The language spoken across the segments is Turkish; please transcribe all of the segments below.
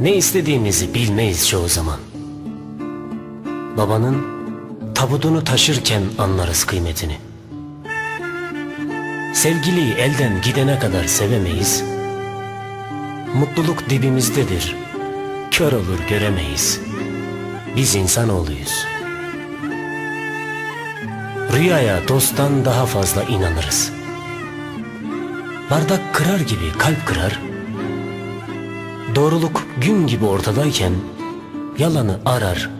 Ne istediğimizi bilmeyiz çoğu zaman. Babanın tabutunu taşırken anlarız kıymetini. Sevgiliyi elden gidene kadar sevemeyiz. Mutluluk dibimizdedir. Kör olur göremeyiz. Biz insanoğluyuz. Rüyaya dosttan daha fazla inanırız. Bardak kırar gibi kalp kırar. Doğruluk gün gibi ortadayken yalanı arar,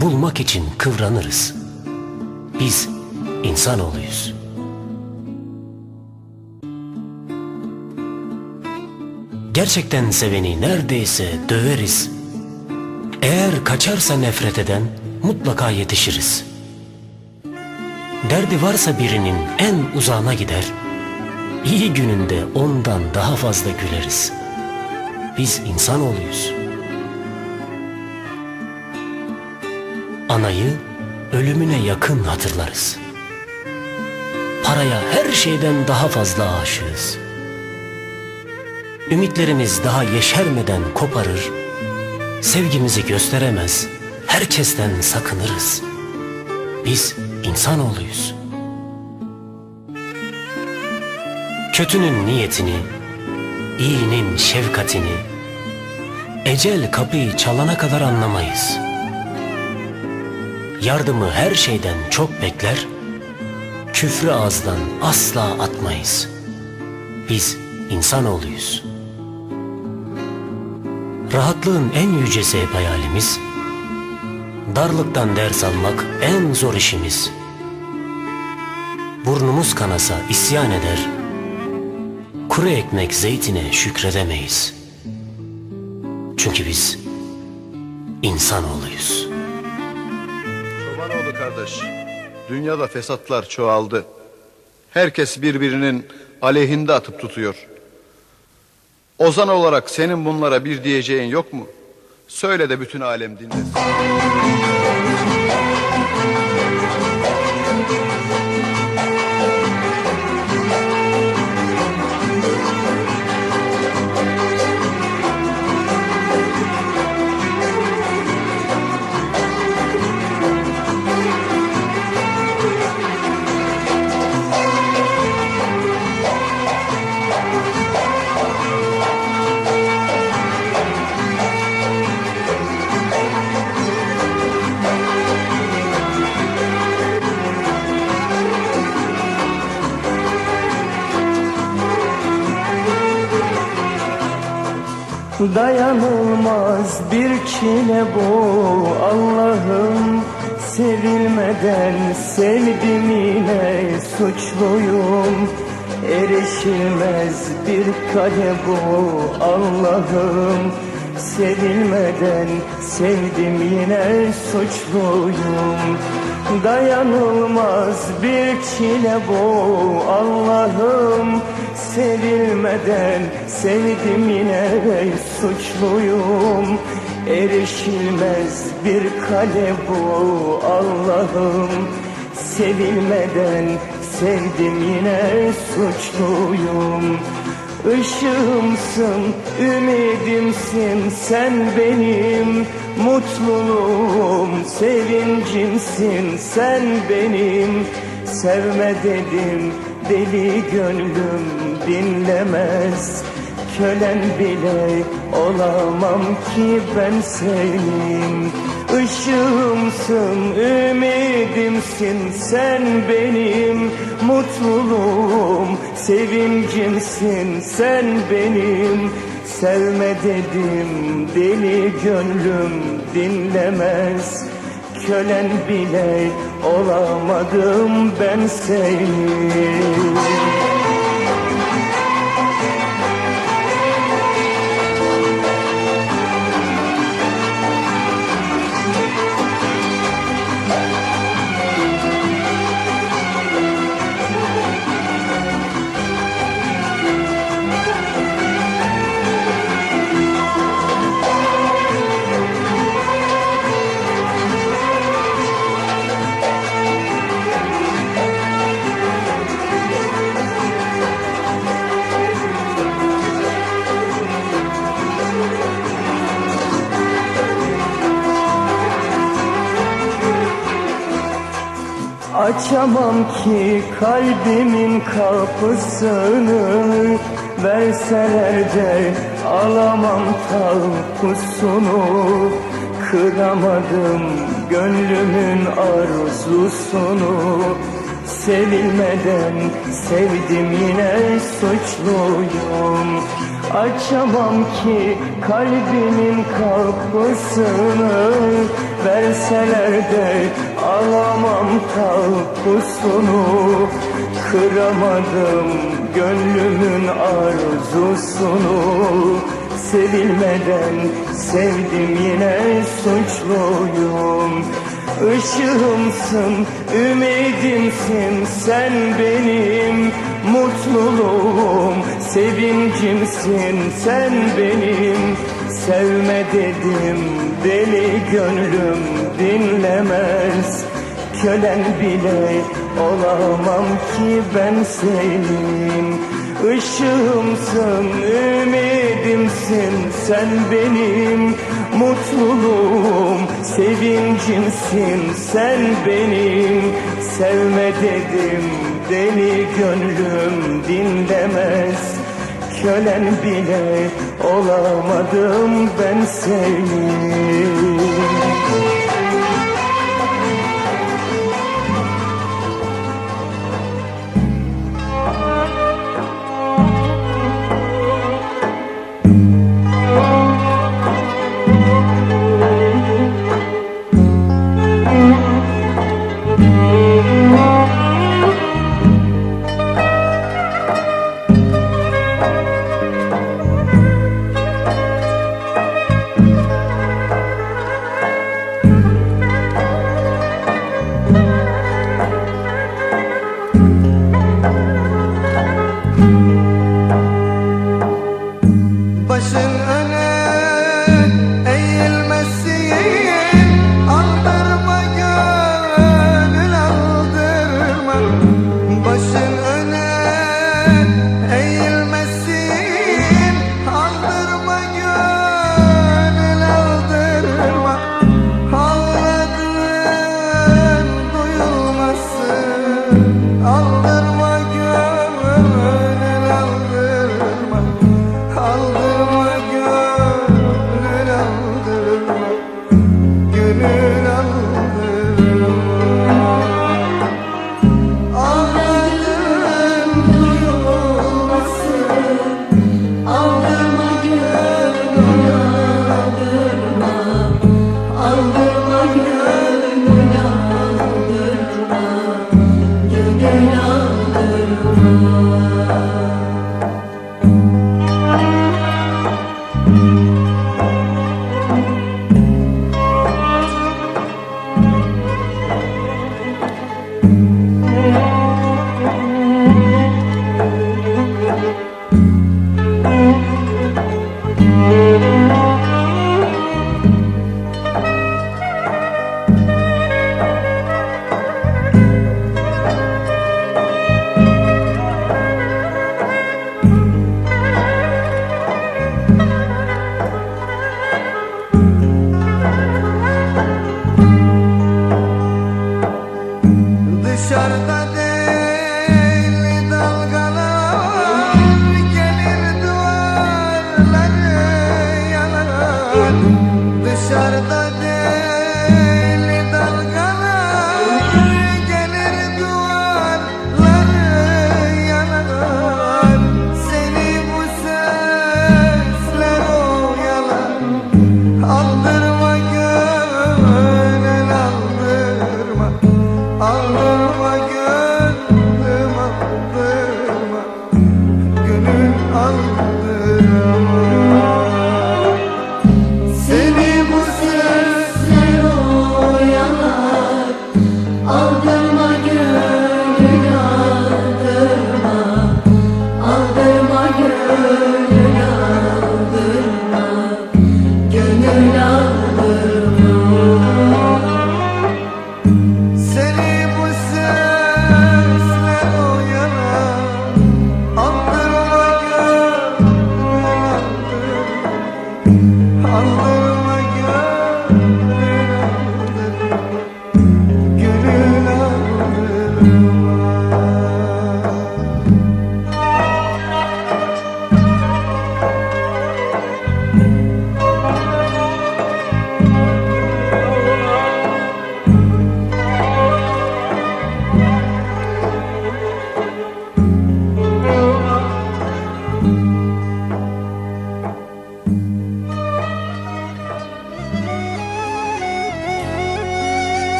bulmak için kıvranırız. Biz insanoğluyuz. Gerçekten seveni neredeyse döveriz. Eğer kaçarsa nefret eden mutlaka yetişiriz. Derdi varsa birinin en uzağına gider. İyi gününde ondan daha fazla güleriz. Biz insanoğluyuz. Anayı ölümüne yakın hatırlarız. Paraya her şeyden daha fazla aşığız. Ümitlerimiz daha yeşermeden koparır, sevgimizi gösteremez, herkesten sakınırız. Biz insanoğluyuz. Kötünün niyetini, iyinin şefkatini, ecel kapıyı çalana kadar anlamayız. Yardımı her şeyden çok bekler, küfrü ağızdan asla atmayız. Biz insanoğluyuz. Rahatlığın en yücesi hep hayalimiz, darlıktan ders almak en zor işimiz. Burnumuz kanasa isyan eder, kuru ekmek zeytine şükredemeyiz. Çünkü biz insanoğluyuz. Çobanoğlu kardeş, dünyada fesatlar çoğaldı. Herkes birbirinin aleyhinde atıp tutuyor. Ozan olarak senin bunlara bir diyeceğin yok mu? Söyle de bütün alem dinlesin. Dayanılmaz bir çile bu. Allah'ım Sevilmeden sevdim yine suçluyum. Erişilmez bir kale bu. Allah'ım Sevilmeden sevdim yine suçluyum Dayanılmaz bir çile bu. Allah'ım Sevilmeden sevdim yine suçluyum. Erişilmez bir kale bu. Allah'ım Sevilmeden sevdim yine suçluyum Işığımsın, ümidimsin sen benim Mutluluğum, sevincimsin sen benim Sevme dedim deli gönlüm dinlemez. Kölen bile olamam ki ben senin Işığımsın, ümidimsin sen benim Mutluluğum, sevincimsin sen benim Sevme dedim deli gönlüm dinlemez. Kölen bile olamadım ben senin Açamam ki kalbimin kapısını. Verseler de alamam takusunu Kıramadım gönlümün arzusunu. Sevilmeden sevdim yine suçluyum. Açamam ki kalbimin kapısını. Verseler de alamam takusunu Kıramadım gönlümün arzusunu. Sevilmeden sevdim yine suçluyum. Işığımsın, ümidimsin sen benim Mutluluğum, sevincimsin sen benim Sevme dedim deli gönlüm dinlemez. Kölen bile olamam ki ben senin. Işığımsın, ümidimsin sen benim Mutluluğum, sevincimsin sen benim. Sevme dedim deli gönlüm dinlemez Kölen bile olamadım ben senin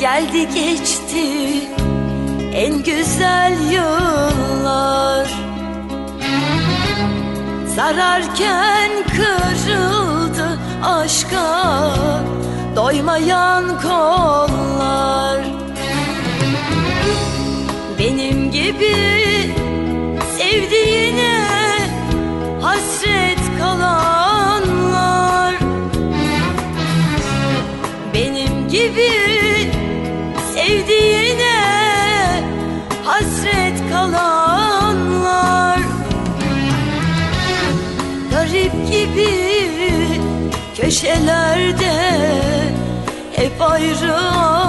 geldi geçti. En güzel yıllar. Sararken kırıldı aşka doymayan kollar. Benim gibi sevdiğine hasret kalanlar gibi köşelerde hep ayrı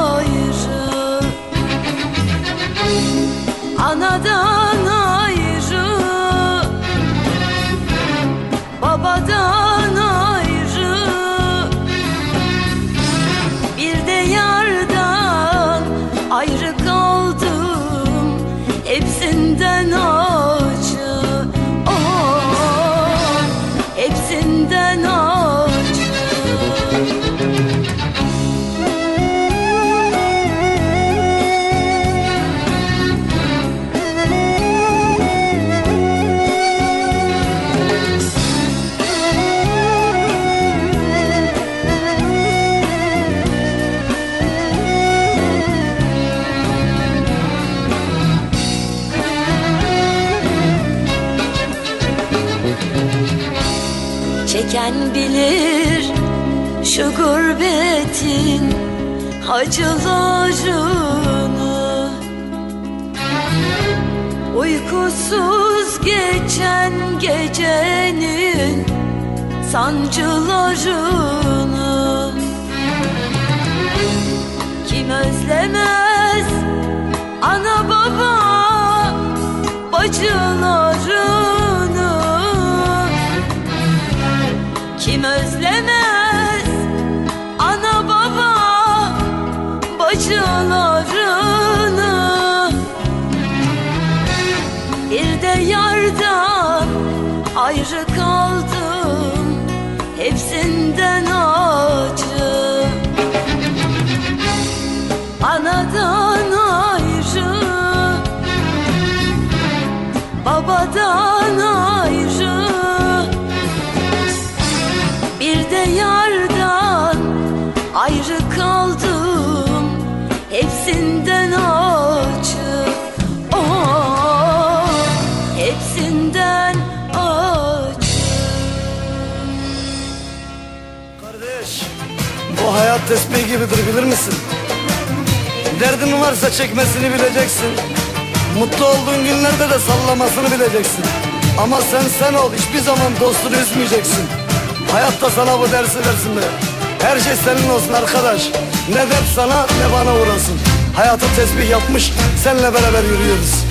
Çeken bilir şu gurbetin acılarını. Uykusuz geçen gecenin sancılarını. Kim özlemez ana baba bacılarını bacılarını Bir de yardan ayrı kaldım hepsinden acı. Anadan ayrı babadan bu hayat tesbih gibidir bilir misin? Derdin varsa çekmesini bileceksin. Mutlu olduğun günlerde de sallamasını bileceksin. Ama sen sen ol, hiçbir zaman dostunu üzmeyeceksin. Hayatta sana bu dersi versin de. Her şey senin olsun arkadaş. Ne dert sana ne bana uğrasın. Hayatı tesbih yapmış, seninle beraber yürüyoruz.